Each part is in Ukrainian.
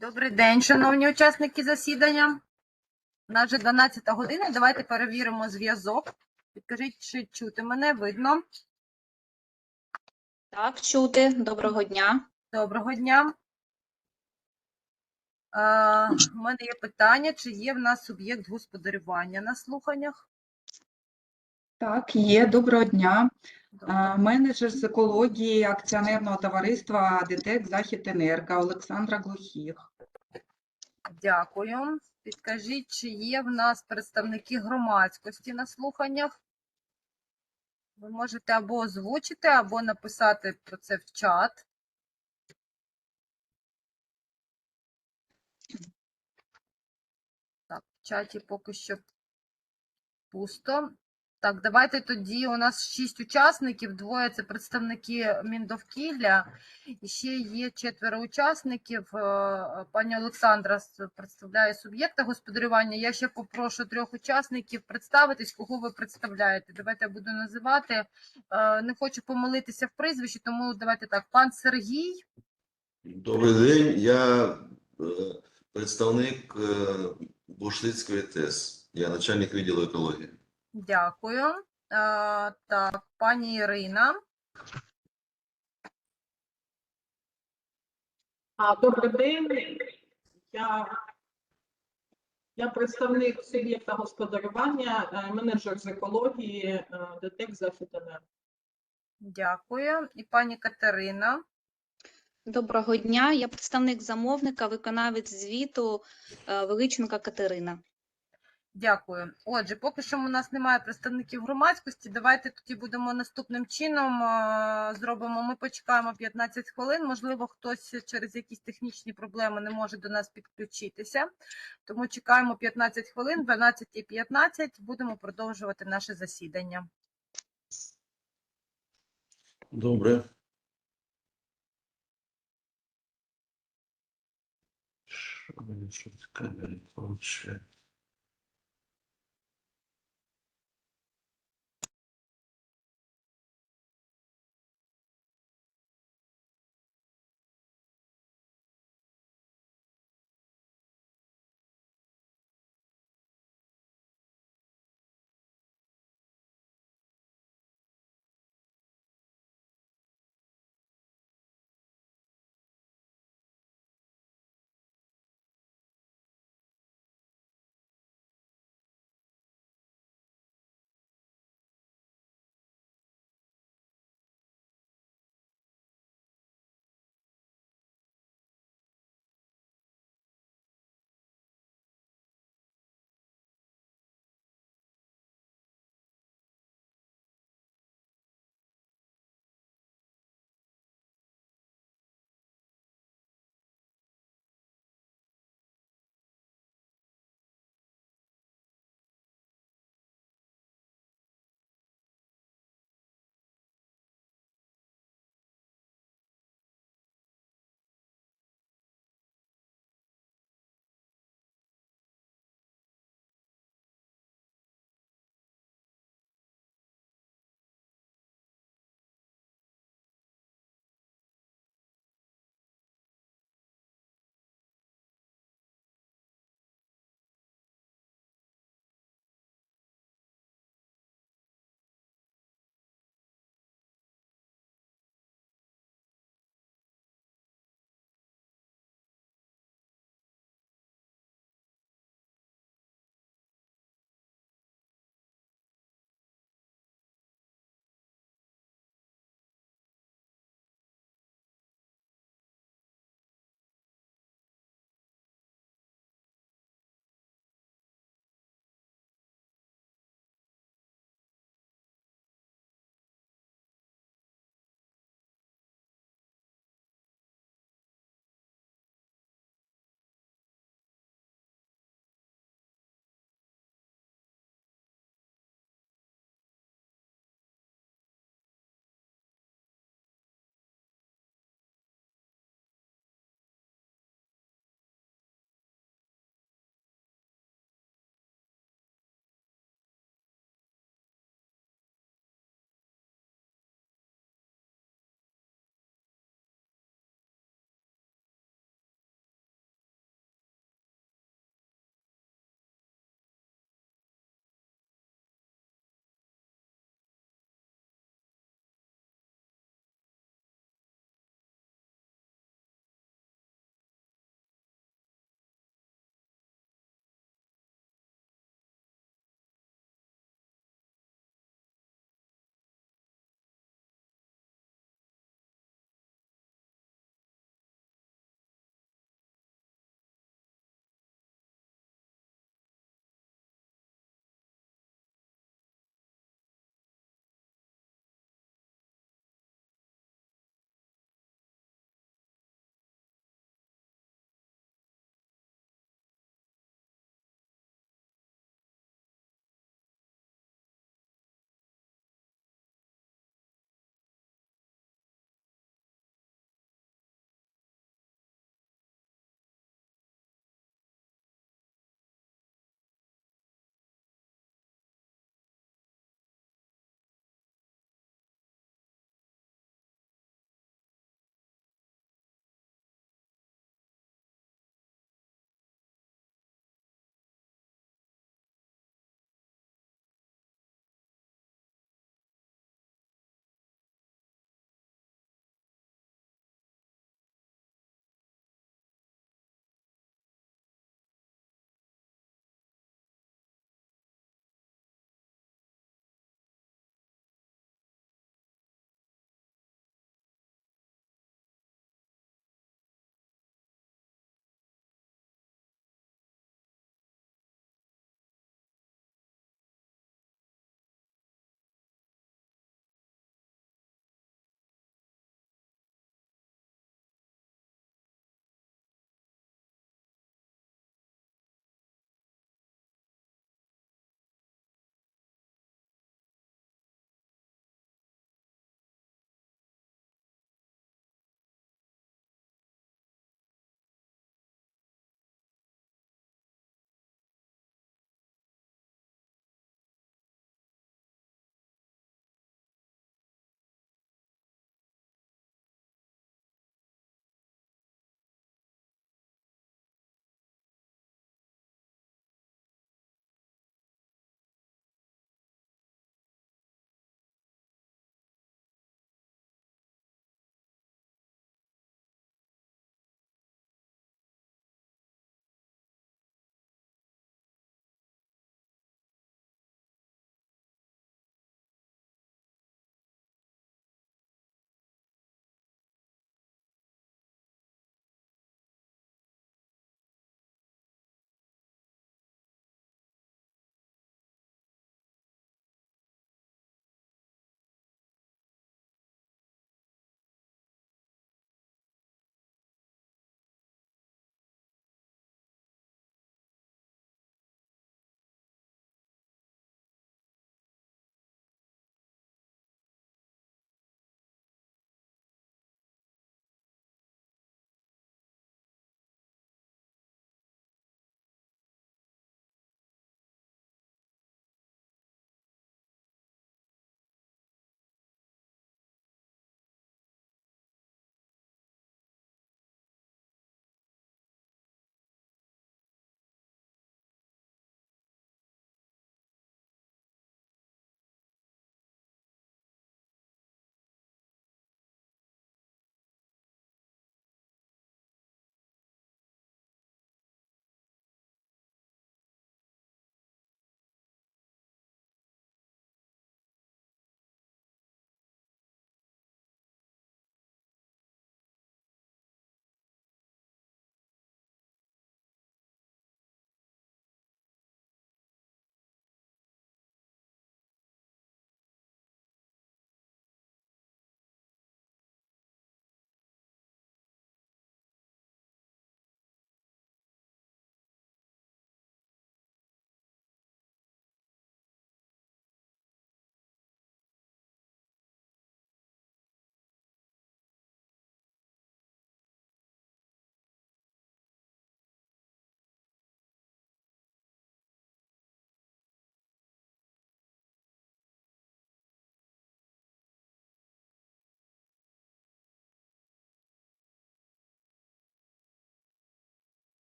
Добрий день, шановні учасники засідання. У нас вже 12 година. Давайте перевіримо зв'язок. Підкажіть, чи чути мене видно. Так, чути. Доброго дня. Доброго дня. Е, У мене є питання, чи є в нас суб'єкт господарювання на слуханнях? Так, є. Доброго дня. А, Менеджер з екології акціонерного товариства ДТЕК Захід Енерго Олександра Глухих. Дякую. Підкажіть, чи є в нас представники громадськості на слуханнях? Ви можете або озвучити, або написати про це в чат. Так, в чаті поки що пусто. Так, давайте тоді у нас шість учасників, двоє це представники Міндовкілля, і ще є четверо учасників. Е, Пані Олександра представляє суб'єкта господарювання. Я ще попрошу трьох учасників представитись, кого ви представляєте. Давайте я буду називати. Е, Не хочу помилитися в прізвищі, тому давайте так. Пан Сергій, Добрий день, я е, представник Бушлицької ТЕС. Я начальник відділу екології. Дякую. Е, Так, пані Ірина. А, добрий день. Я, я представник суб'єкта господарювання, е, менеджер з екології е, ДТЕК «Захід-Енерго». Дякую. І пані Катерина. Доброго дня. Я представник замовника, виконавець звіту е, Величенка Катерина. Дякую. Отже, поки що у нас немає представників громадськості. Давайте тоді будемо наступним чином е, зробимо. Ми почекаємо 15 хвилин. Можливо, хтось через якісь технічні проблеми не може до нас підключитися. Тому чекаємо 15 хвилин, 12.15 будемо продовжувати наше засідання. Добре. Що мені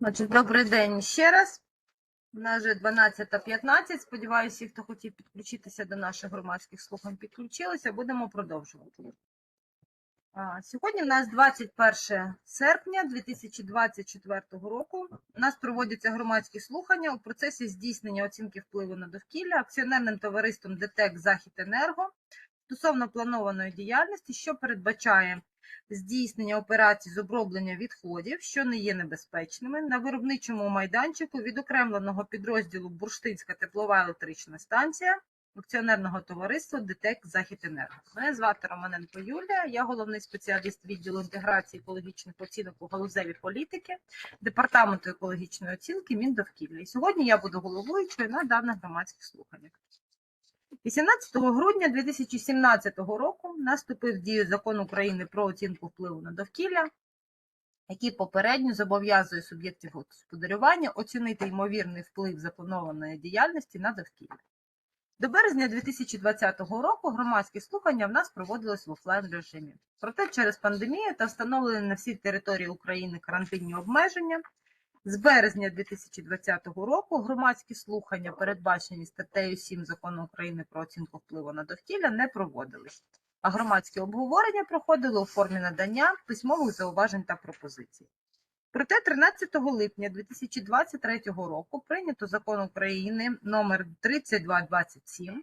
Отже, добрий день ще раз. У нас вже 12.15. Сподіваюся, всі, хто хотів підключитися до наших громадських слухань, підключилися. Будемо продовжувати. Сьогодні в нас 21 серпня 2024 року. У нас проводяться громадські слухання у процесі здійснення оцінки впливу на довкілля акціонерним товариством ДТЕК Західенерго стосовно планованої діяльності, що передбачає здійснення операцій з оброблення відходів, що не є небезпечними, на виробничому майданчику відокремленого підрозділу Бурштинська теплова електрична станція акціонерного товариства ДТЕК Західенерго. Мене звати Романенко Юлія, я головний спеціаліст відділу інтеграції екологічних оцінок у галузеві політики Департаменту екологічної оцінки Міндовкілля. І сьогодні я буду головуючою на даних громадських слуханнях. 18 грудня 2017 року наступив в дію закон України про оцінку впливу на довкілля, який попередньо зобов'язує суб'єктів господарювання оцінити ймовірний вплив запланованої діяльності на довкілля. До березня 2020 року громадські слухання в нас проводились в офлайн режимі. Проте через пандемію та встановлені на всій території України карантинні обмеження з березня 2020 року громадські слухання, передбачені статтею 7 Закону України про оцінку впливу на довкілля, не проводились, а громадські обговорення проходили у формі надання письмових зауважень та пропозицій. Проте 13 липня 2023 року прийнято закон України номер 3227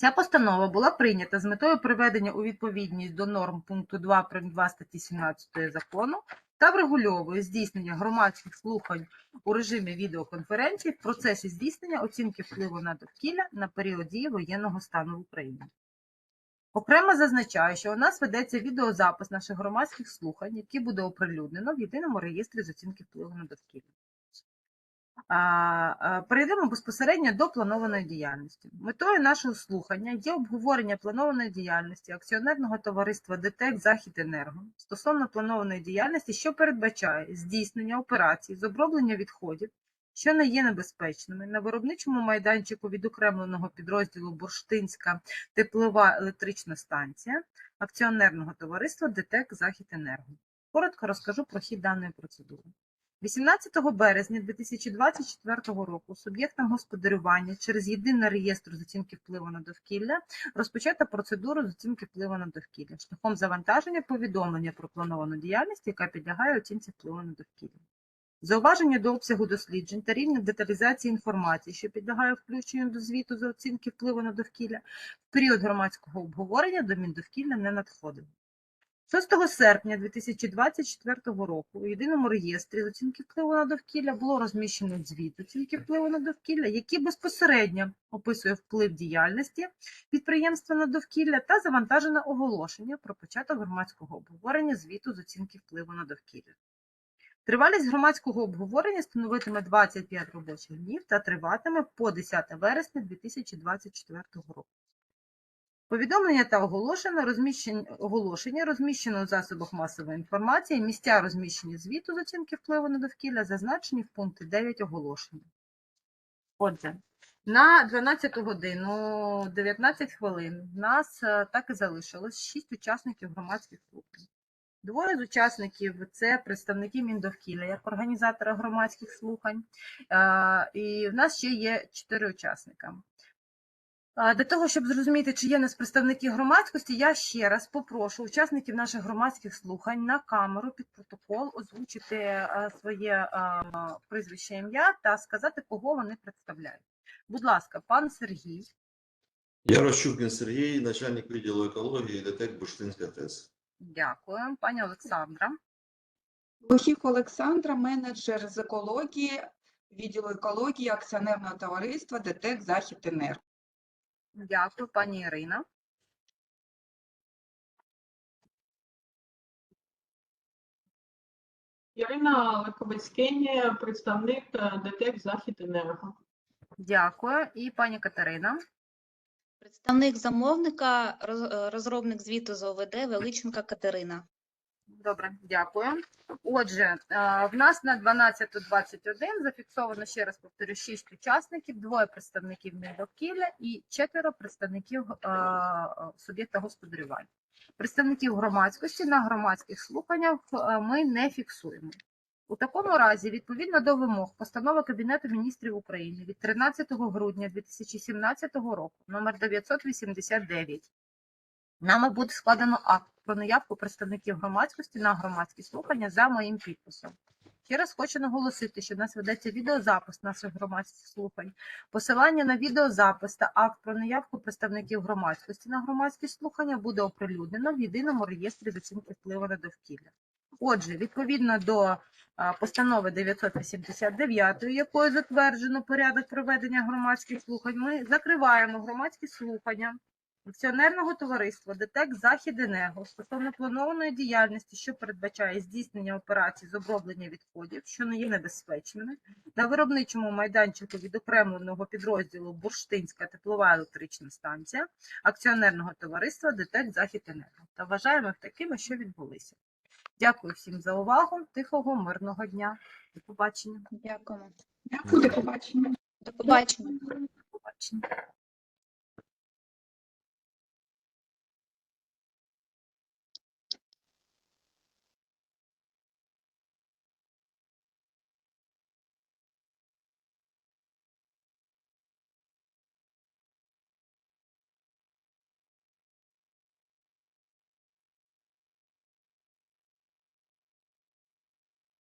Ця постанова була прийнята з метою приведення у відповідність до норм пункту 2 прим. 2 статті 17 закону та врегульовує здійснення громадських слухань у режимі відеоконференції в процесі здійснення оцінки впливу на довкілля на період дії воєнного стану в Україні. Окремо зазначаю, що у нас ведеться відеозапис наших громадських слухань, які буде оприлюднено в єдиному реєстрі з оцінки впливу на довкілля. Перейдемо безпосередньо до планованої діяльності. Метою нашого слухання є обговорення планованої діяльності акціонерного товариства ДТЕК Західенерго стосовно планованої діяльності, що передбачає здійснення операцій з оброблення відходів, що не є небезпечними, на виробничому майданчику відокремленого підрозділу Бурштинська теплова електрична станція акціонерного товариства ДТЕК Західенерго. Коротко розкажу про хід даної процедури. 18 березня 2024 року суб'єктам господарювання через єдиний реєстр з оцінки впливу на довкілля розпочата процедуру з оцінки впливу на довкілля шляхом завантаження повідомлення про плановану діяльність, яка підлягає оцінці впливу на довкілля. Зауваження до обсягу досліджень та рівня деталізації інформації, що підлягає включенню до звіту за оцінки впливу на довкілля, в період громадського обговорення до Міндовкілля не надходило. 6 серпня 2024 року у єдиному реєстрі з оцінки впливу на довкілля було розміщено звіт оцінки впливу на довкілля, який безпосередньо описує вплив діяльності підприємства на довкілля та завантажене оголошення про початок громадського обговорення звіту з оцінки впливу на довкілля. Тривалість громадського обговорення становитиме 25 робочих днів та триватиме по 10 вересня 2024 року. Повідомлення та оголошення розміщення, оголошення розміщено у засобах масової інформації, місця розміщення звіту з оцінки впливу на довкілля зазначені в пункті 9 оголошення. Отже, на 12 годину 19 хвилин в нас е, так і залишилось 6 учасників громадських слухань. Двоє з учасників це представники Міндовкілля як організатора громадських слухань. Е, І в нас ще є чотири учасника. Для того, щоб зрозуміти, чи є в нас представники громадськості, я ще раз попрошу учасників наших громадських слухань на камеру під протокол озвучити е, своє е, прізвище ім'я та сказати, кого вони представляють. Будь ласка, пан Сергій. Я Ярощукін Сергій, начальник відділу екології ДТЕК Бурштинська ТЕС. Дякую. Пані Олександра. Глухих Олександра, менеджер з екології, відділу екології акціонерного товариства ДТЕК Західенерго. Дякую, пані Ірина. Ірина Ликовицькині, представник е, ДТЕК Західенерго. Дякую. І пані Катерина. Представник замовника, е, розробник звіту з ОВД Величенка Катерина. Добре, дякую. Отже, е, в нас на 12.21 зафіксовано, ще раз повторю, 6 учасників, двоє представників Міндовкілля і четверо представників е, суб'єкта господарювання. Представників громадськості на громадських слуханнях е, ми не фіксуємо. У такому разі, відповідно до вимог постанови Кабінету міністрів України від 13 грудня 2017 року, номер 989, нами буде складено акт про наявку представників громадськості на громадські слухання за моїм підписом. Ще раз хочу наголосити, що в нас ведеться відеозапис наших громадських слухань. Посилання на відеозапис та акт про наявку представників громадськості на громадські слухання буде оприлюднено в єдиному реєстрі з оцінки впливу на довкілля. Отже, відповідно до а, постанови 989, якою затверджено порядок проведення громадських слухань, ми закриваємо громадські слухання акціонерного товариства ДТЕК Західенерго стосовно планованої діяльності, що передбачає здійснення операцій з оброблення відходів, що не є небезпечними, на виробничому майданчику відокремленого підрозділу Бурштинська теплова електрична станція акціонерного товариства ДТЕК Західенерго та вважаємо такими, що відбулися. Дякую всім за увагу. Тихого, мирного дня. До побачення. Дякуємо. Дякую, до побачення. До побачення. До побачення.